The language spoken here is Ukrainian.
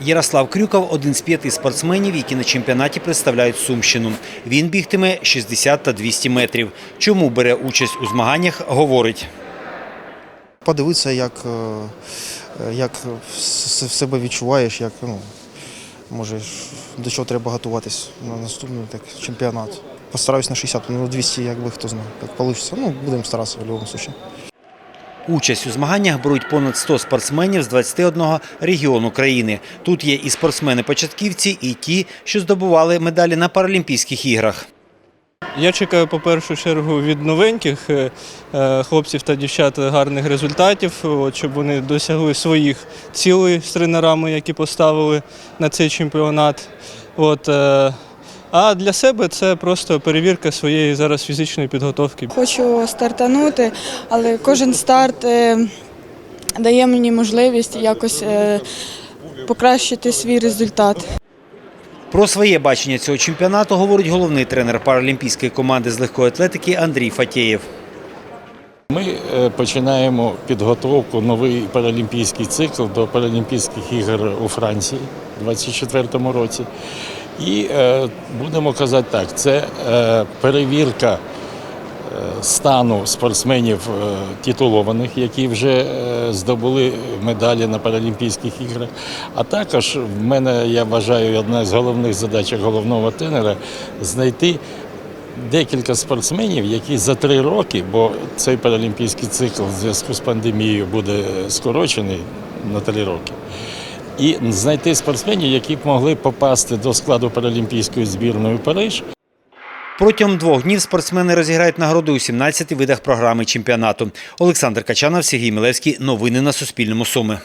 Ярослав Крюков – один з п'яти спортсменів, які на чемпіонаті представляють Сумщину. Він бігтиме 60 та 200 метрів. Чому бере участь у змаганнях, говорить. подивитися, як, е, як себе відчуваєш, як ну, може, до чого треба готуватись на наступний так, чемпіонат. Постараюсь на 60, ну 200, якби хто знає, як вийде. Ну, будемо старатися в будь-якому випадку. Участь у змаганнях беруть понад 100 спортсменів з 21 регіону країни. Тут є і спортсмени-початківці, і ті, що здобували медалі на Паралімпійських іграх. Я чекаю по першу чергу від новеньких е, е, хлопців та дівчат гарних результатів, щоб вони досягли своїх цілей з тренерами, які поставили на цей чемпіонат. Е, а для себе це просто перевірка своєї зараз фізичної підготовки. Хочу стартанути, але кожен старт е, дає мені можливість якось е, покращити свій результат. Про своє бачення цього чемпіонату говорить головний тренер паралімпійської команди з легкої атлетики Андрій Фатєєв. Ми е, починаємо підготовку новий паралімпійський цикл до Паралімпійських ігор у Франції у 2024 році. І е, будемо казати так, це е, перевірка стану спортсменів титулованих, які вже здобули медалі на Паралімпійських іграх. А також в мене, я вважаю, одна з головних задач головного тренера знайти декілька спортсменів, які за три роки, бо цей паралімпійський цикл в зв'язку з пандемією буде скорочений на три роки. І знайти спортсменів, які б могли попасти до складу паралімпійської збірної Париж. Протягом двох днів спортсмени розіграють нагороди у 17 видах програми чемпіонату. Олександр Качанов, Сергій Мілевський. Новини на Суспільному. Суми.